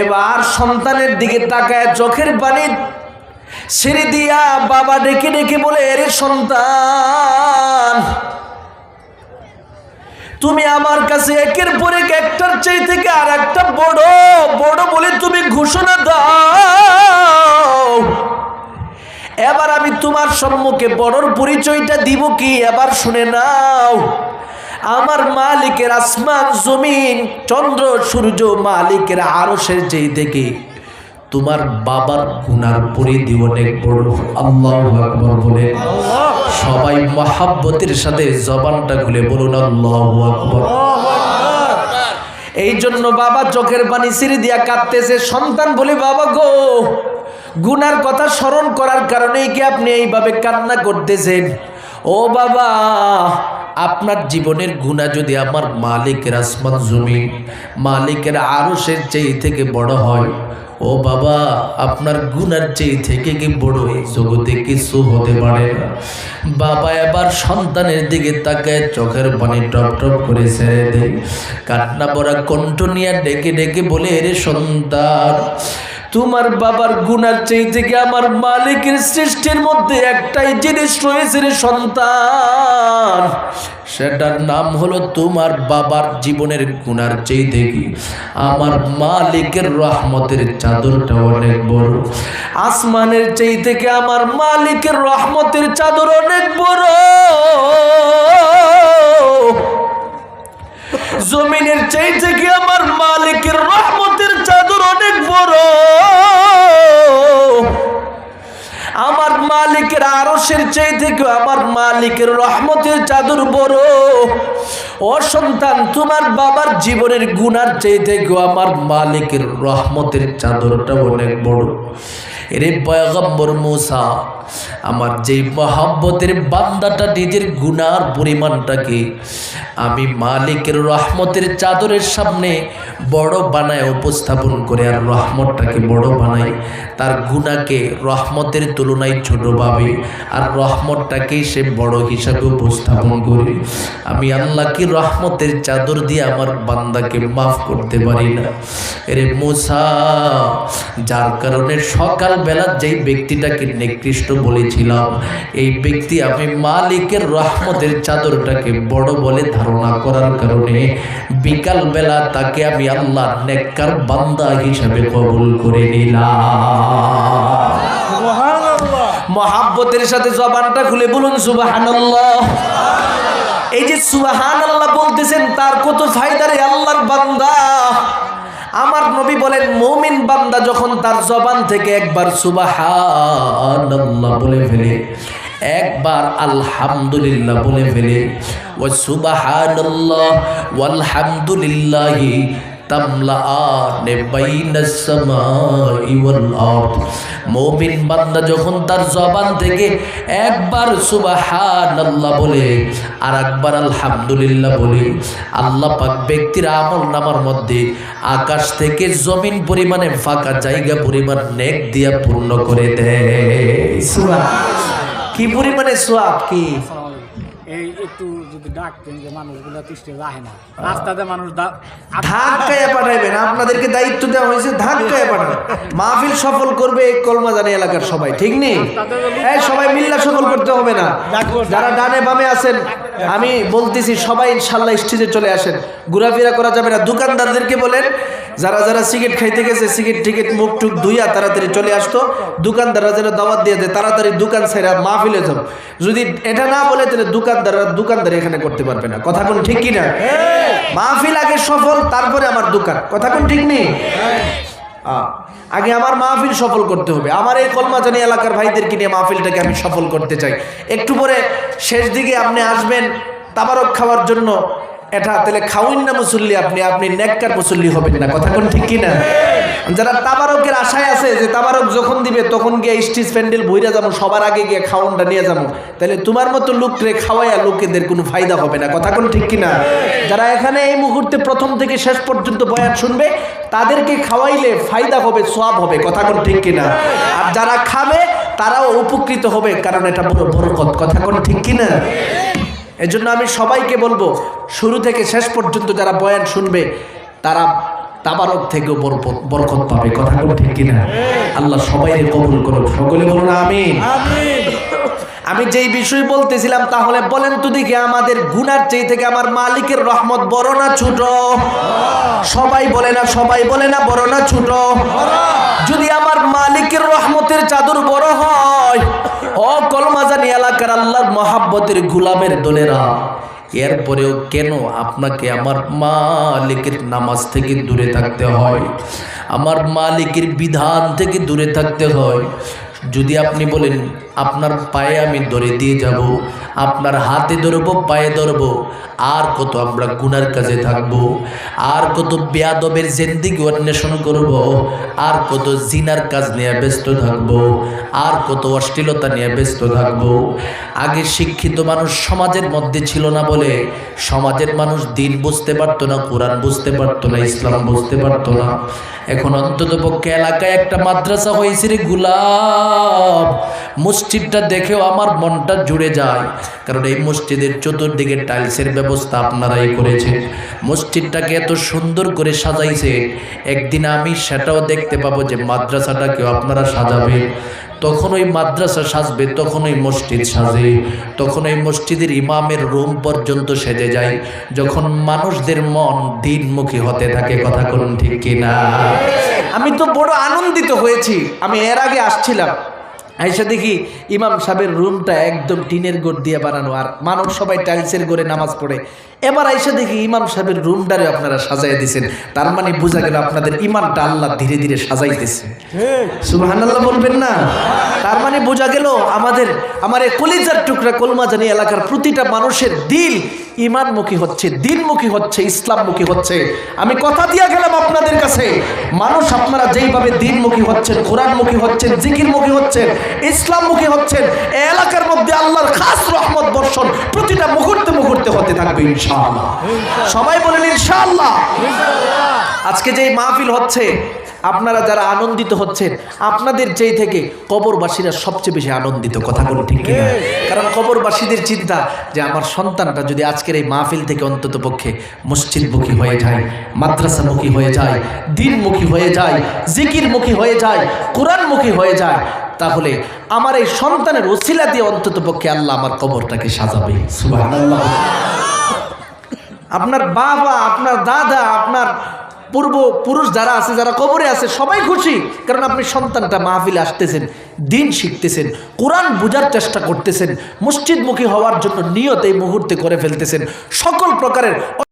এবার সন্তানের দিকে তাকায় চোখের পানি ছেড়ে দিয়া বাবা ডেকে ডেকে বলে, এরে সন্তান, তুমি আমার কাছে একের পর এক একটার চাই থেকে আর একটা বড় বড় বলে তুমি ঘোষণা দাও। এবার আমি তোমার সম্মুখে বড়র পরিচয়টা দিব কি? এবার শুনে নাও। আমার মালিকের আসমান, জমিন, চন্দ্র, সূর্য, মালিকের আরশের যেই দেখে, তোমার বাবার গুনার পরিধি অনেক বলে। সবাই মহাব্বতের সাথে জবানটা খুলে বলুন এই জন্য বাবা চোখের পানি সিঁড়ি দিয়া কাঁদতেছে, সন্তান বলে, বাবা গো, গুনার কথা স্মরণ করার কারণেই কি আপনি এইভাবে কান্না করতেছেন? ও বাবা আপনার জীবনের গুণা যদি আমার মালিকের আসমান জমি মালিকের আরশের চেয়ে থেকে বড় হয়, ও বাবা, আপনার গুনার চেয়ে থেকে কি বড়? এই জগতে কিছু হতে পারে না। বাবা এবার সন্তানের দিকে তাকায়, চোখের পানি টপ টপ করে ছেড়ে দেয়। কান্না পড়া কণ্ঠ নিয়ে ডেকে ডেকে বলে রে সন্তান তোমার বাবার গুনার চেয়ে থেকে আমার মালিকের সৃষ্টির মধ্যে একটাই জিনিস রয়েছে রে সন্তান? সেটার নাম হলো তোমার বাবার জীবনের গুনার চেয়ে থেকে আমার মালিকের রহমতের চাদরটা অনেক বড়। আসমানের চেয়ে থেকে আমার মালিকের রহমতের চাদর অনেক বড়? জমিনের চাই থেকে আমার মালিকের চাই থেকে আমার মালিকের রহমতের চাদর বড়। ও সন্তান, তোমার বাবার জীবনের গুনার চেয়ে থেকে আমার মালিকের রহমতের চাদরটা অনেক বড়। এরে পয়গম্বর মুসা আমার যেই মহাব্বতের বান্দাটা, নিজের গুনার পরিমাণটাকে আমি মালিকের রহমতের চাদরের সামনে বড় বানায়, উপস্থাপন করে আর রহমতটাকে বড় বানাই তার গুণাকে রহমতের তুলনায় ছোট ভাবে আর রহমতটাকেই সে বড় হিসাবে উপস্থাপন করি। আমি আল্লাহকে রহমতের চাদর দিয়ে আমার বান্দাকে মাফ করতে পারি না। এরে মুসা, যার কারণে সকালবেলা যেই ব্যক্তিটাকে নিকৃষ্ট বলেছিলাম এই ব্যক্তি আমি মালিকের রহমতের চাদরটাকে বড় বলে ধারণা করার কারণে বিকালবেলা তাকে আমি আল্লাহ নেককার বান্দা হিসাবে কবুল করে নিলাম। মহাব্বতের সাথে জবানটা খুলে বলুন সুবাহানাল্লাহ। এই যে সুবাহান আল্লাহ বলতেছেন তার কত ফায়দারে আল্লাহর বান্দা। আমার নবী বলেন, মৌমিন বান্দা যখন তার জবান থেকে একবার আল্লাহ বলে ফেলে, একবার আলহামদুলিল্লাহ বলে ফেলে ও সুবাহান আল্লাহ একবার বলে আর একবার বলে আমল মধ্যে আকাশ থেকে জমিন পরিমাণে ফাঁকা জায়গা পরিমাণ নেক দিয়া পূর্ণ করে দেয়। কি পরিমাণে সোয়াব কি? একটু যদি ডাকতেন যে মানুষগুলো তৃষ্টি যায় না। রাস্তাতে মানুষ ধাক্কায় পাঠাইবেন আপনাদেরকে দায়িত্ব দেওয়া হয়েছে ধাক্কায় পাঠাবে মাহফিল সফল করবে এই কলমাজানি এলাকার সবাই ঠিক নেই? এই সবাই মিল্লা সফল করতে হবে না। যারা ডানে বামে আছেন আমি বলতেছি সবাই ইনশাল্লাহ স্টেজে চলে আসেন। ঘোরাফেরা করা যাবে না। দোকানদারদেরকে বলেন যারা যারা সিগারেট খাইতে গেছে, সিগারেট, টিকিট, মুখ টুক ধুইয়া তাড়াতাড়ি চলে আসতো, দোকানদাররা যেন দাওয়াত দিয়ে দেয়, তাড়াতাড়ি দোকান ছেড়ে মাহফিলে যাও যদি এটা না বলে, তাহলে দোকানদাররা দোকানদারি এখানে করতে পারবে না। কথা কোন ঠিক কি না মাহফিল আগে সফল, তারপরে আমার দোকান। কথা কোন ঠিক নেই? আগে আমার মাহফিল সফল করতে হবে। আমার এই কলমাজানি এলাকার ভাইদেরকে নিয়ে মাহফিলটাকে আমি সফল করতে চাই। একটু পরে শেষ দিকে আপনি আসবেন, তাবারক খাওয়ার জন্য এটা তাহলে খাউন না মুসল্লি আপনি আপনি নেককার মুসল্লি হবেন না। কথা কোন ঠিক কিনা? যারা তাবারকের আশায় আছে যে তাবারক যখন দিবে, তখন গিয়ে স্টেজ প্যান্ডেল বইরা যাব, সবার আগে গিয়ে খাওনটা নিয়ে যাব। তাহলে তোমার মতো লোকরে খাওয়াইয়া লোকেদের কোনো ফায়দা হবে না। কথা কোন ঠিক কিনা? যারা এখানে এই মুহূর্তে প্রথম থেকে শেষ পর্যন্ত বয়ান শুনবে, তাদেরকে খাওয়াইলে ফায়দা হবে সব হবে। কথা কোন ঠিক কিনা? আর যারা খাবে, তারাও উপকৃত হবে, কারণ এটা বড় বরকত। কথা কোন ঠিক কিনা? এজন্য আমি সবাইকে বলব শুরু থেকে শেষ পর্যন্ত যারা বয়ান শুনবে তারা তাবারক থেকেও বরকত পাবে। কথা বল ঠিক কিনা? আল্লাহ সবাই কবুল করুক। সকলে বলুন আমিন। আমি যেই বিষয় বলতেছিলাম তাহলে বলেন তো দেখি আমাদের গুনার চেয়ে থেকে আমার মালিকের রহমত বড় না ছোট? সবাই বলে না সবাই বলে না বড় না ছোট? যদি আমার মালিকের রহমতের চাদর বড় হয়, ও কলমাজানি এলাকার আল্লাহর মহাব্বতের গুলামের দলেরা, এরপরেও কেন আপনাকে আমার মালিকের নামাজ থেকে দূরে থাকতে হয়? আমার মালিকের বিধান থেকে দূরে থাকতে হয়। যদি আপনি বলেন, আপনার পায়ে আমি ধরে দিয়ে যাব, আপনার হাতে ধরবো, পায়ে ধরবো আর কত আমরা গুনার কাজে থাকব, আর কত বেয়াদবের জেন্দিগি অন্বেষণ করব, আর কত জিনার কাজ নিয়ে ব্যস্ত থাকব, আর কত অশ্লীলতা নিয়ে ব্যস্ত থাকব। আগে শিক্ষিত মানুষ সমাজের মধ্যে ছিল না বলে সমাজের মানুষ দিন বুঝতে পারতো না, কোরআন বুঝতে পারতো না, ইসলাম বুঝতে পারতো না। এখন অন্তত পক্ষে এলাকায় একটা মাদ্রাসা হয়েছে রে গুলাব মসজিদটা দেখেও আমার মনটা জুড়ে যায়, কারণ এই মসজিদের চতুর্দিকে টাইলসের ব্যবস্থা আপনারাই করেছে মসজিদটাকে এত সুন্দর করে সাজাইছে। একদিন আমি সেটাও দেখতে পাবো যে মাদ্রাসাটাকেও আপনারা সাজাবে। তখন ওই মাদ্রাসা সাজবে, তখন ওই মসজিদ সাজে। তখন ওই মসজিদের ইমামের রুম পর্যন্ত সেজে যায়। যখন মানুষদের মন দিনমুখী হতে থাকে, কথা করুন ঠিক কিনা? আমি তো বড় আনন্দিত হয়েছি। আমি এর আগে আসছিলাম। আইসা দেখি ইমাম সাহেবের রুমটা একদম টিনের গোড় দিয়ে বানানো আর মানুষ সবাই টাইলসের গোড়ে নামাজ পড়ে। এবার আইসা দেখি ইমাম সাহেবের রুমটারে আপনারা সাজাই দিয়েছেন তার মানে বোঝা গেল আপনাদের ইমানটা আল্লাহ ধীরে ধীরে সাজাইতেছে। সুবহানাল্লাহ বলবেন না? তার মানে বোঝা গেল আমাদের আমার এই কলিজার টুকরা কলমাজানি এলাকার প্রতিটা মানুষের দিল ইমানমুখী হচ্ছে, দিনমুখী হচ্ছে, ইসলামমুখী হচ্ছে। আমি কথা দিয়া গেলাম আপনাদের কাছে। মানুষ আপনারা যেইভাবে দিনমুখী হচ্ছেন, কোরআনমুখী হচ্ছেন, জিকিরমুখী হচ্ছেন, ইসলামমুখী হচ্ছেন এলাকার মধ্যে আল্লাহর খাস রহমত বর্ষণ প্রতিটা মুহূর্তে মুহূর্তে হতে থাকবে, ইনশাআল্লাহ। সবাই বলেন, ইনশাআল্লাহ। আজকে যে মাহফিল হচ্ছে আপনারা যারা আনন্দিত হচ্ছেন আপনাদের যেই থেকে কবরবাসীরা সবচেয়ে বেশি আনন্দিত কথা বলে ঠিক কিনা? কারণ কবরবাসীদের চিন্তা যে আমার সন্তানটা যদি আজকের এই মাহফিল থেকে অন্তত পক্ষে মসজিদমুখী হয়ে যায় মাদ্রাসামুখী হয়ে যায় দিনমুখী হয়ে যায় জিকিরমুখী হয়ে যায় কোরআনমুখী হয়ে যায় তাহলে আমার এই সন্তানের ওসিলা দিয়ে অন্তত পক্ষে আল্লাহ আমার কবরটাকে সাজাবে। সুবহানাল্লাহ। আপনার বাবা আপনার দাদা আপনার পূর্ব পুরুষ যারা আছে, যারা কবরে আছে, সবাই খুশি। কারণ আপনি সন্তানটা মাহফিলে আসতেছেন, দিন শিখতেছেন, কোরআন বোঝার চেষ্টা করতেছেন মসজিদমুখী হওয়ার জন্য নিয়ত এই মুহূর্তে করে ফেলতেছেন। সকল প্রকারের